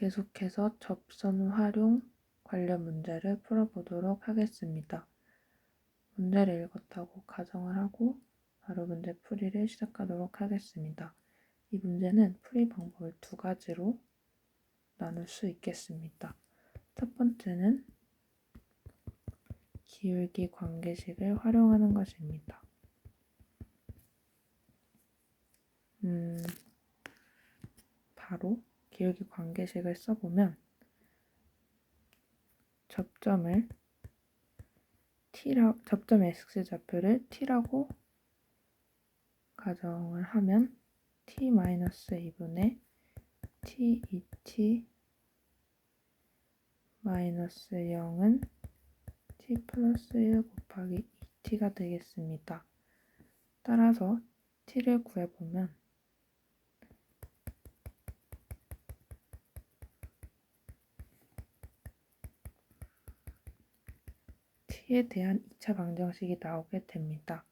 계속해서 접선 활용 관련 문제를 풀어보도록 하겠습니다. 문제를 읽었다고 가정을 하고 바로 문제 풀이를 시작하도록 하겠습니다. 이 문제는 풀이 방법을 두 가지로 나눌 수 있겠습니다. 첫 번째는 기울기 관계식을 활용하는 것입니다. 음, 기울기 관계식을 써보면 접점을 t라 접점 x 좌표를 t라고 가정을 하면 t-2분의 t 2t 마이너스 0은 t 플러스 1 곱하기 2t가 되겠습니다. 따라서 t를 구해보면 t에 대한 2차 방정식이 나오게 됩니다.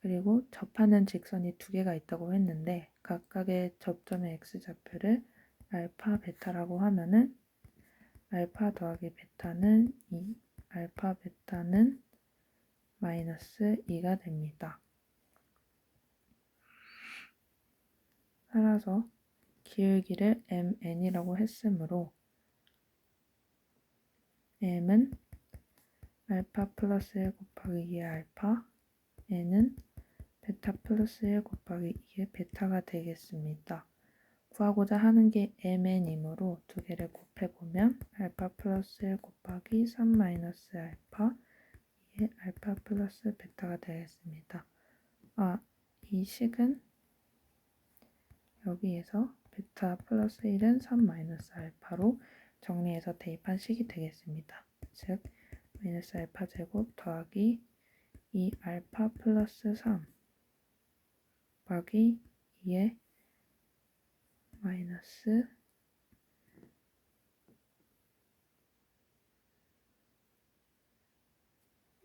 그리고 접하는 직선이 두 개가 있다고 했는데 각각의 접점의 x좌표를 알파, 베타라고 하면은 알파 더하기 베타는 2, 알파, 베타는 마이너스 2가 됩니다. 따라서 기울기를 mn이라고 했으므로 m은 알파 플러스 1 곱하기 2의 알파, n은 베타 플러스 1 곱하기 2의 베타가 되겠습니다. 구하고자 하는 게 mn이므로 두 개를 곱해보면 알파 플러스 1 곱하기 3 마이너스 알파 2의 알파 플러스 베타가 되겠습니다. 아, 이 식은 여기에서 베타 플러스 1은 3 마이너스 알파로 정리해서 대입한 식이 되겠습니다. 즉, 마이너스 알파 제곱 더하기 2 알파 플러스 3 곱하기 2의 마이너스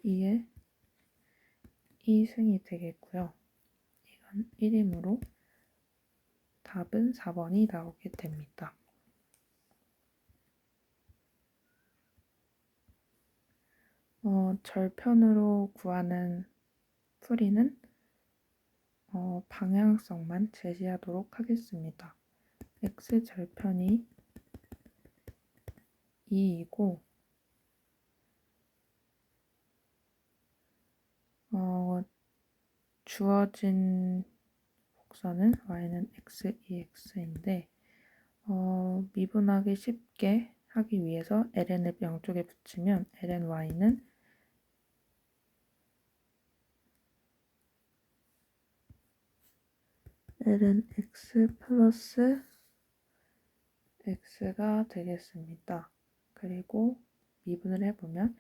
2의 2승이 되겠고요. 이건 1이므로 답은 4번이 나오게 됩니다. 어, 절편으로 구하는 풀이는 어, 방향성만 제시하도록 하겠습니다. x절편이 2이고 어, 주어진 곡선은 y는 x, 2x인데 어, 미분하기 쉽게 하기 위해서 ln을 양쪽에 붙이면 ln y 는 ln x 플러스 x가 되겠습니다. 그리고 미분을 해보면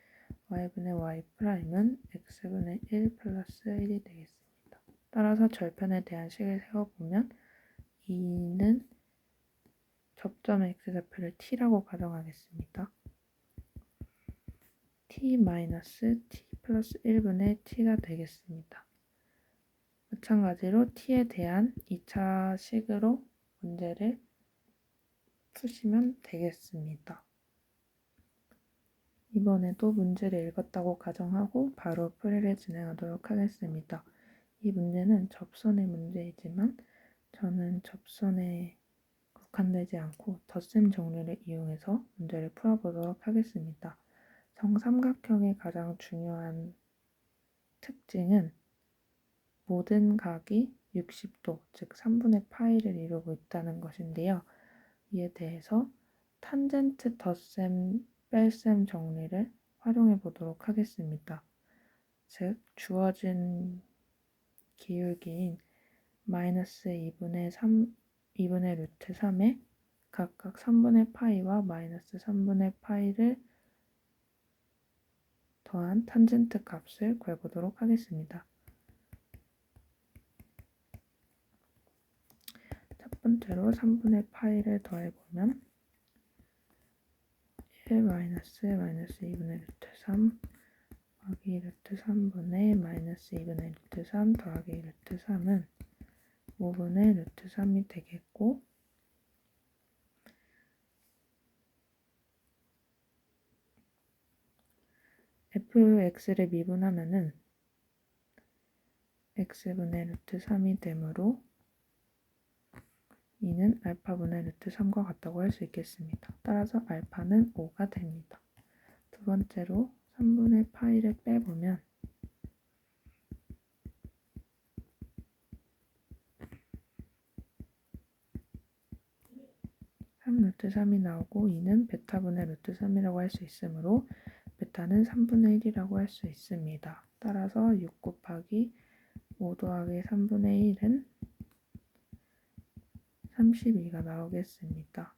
y분의 y 프라임은 x분의 1 플러스 1이 되겠습니다. 따라서 절편에 대한 식을 세워보면 2는 접점의 x좌표를 t라고 가정하겠습니다. t 마이너스 t 플러스 1분의 t가 되겠습니다. 마찬가지로 t에 대한 2차 식으로 문제를 푸시면 되겠습니다. 이번에도 문제를 읽었다고 가정하고 바로 풀이를 진행하도록 하겠습니다. 이 문제는 접선의 문제이지만 저는 접선에 국한되지 않고 덧셈 정리를 이용해서 문제를 풀어보도록 하겠습니다. 정삼각형의 가장 중요한 특징은 모든 각이 60도, 즉 3분의 파이를 이루고 있다는 것인데요. 이에 대해서 탄젠트 덧셈 뺄셈 정리를 활용해 보도록 하겠습니다. 즉, 주어진 기울기인 마이너스 2분의 3, 2분의 루트 3에 각각 3분의 파이와 마이너스 3분의 파이를 더한 탄젠트 값을 구해보도록 하겠습니다. 번째로 3분의 파이를 더해보면 1-2분의 루트 3 더하기 루트 3분의 마이너스 2분의 루트 3 더하기 루트 3은 5분의 루트 3이 되겠고 fx를 미분하면은 x분의 루트 3이 되므로 이는 알파분의 루트 3과 같다고 할 수 있겠습니다. 따라서 알파는 5가 됩니다. 두 번째로 3분의 파이를 빼보면 3 루트 3이 나오고 이는 베타분의 루트 3이라고 할 수 있으므로 베타는 3분의 1이라고 할 수 있습니다. 따라서 6 곱하기 5 더하기 3분의 1은 32가 나오겠습니다.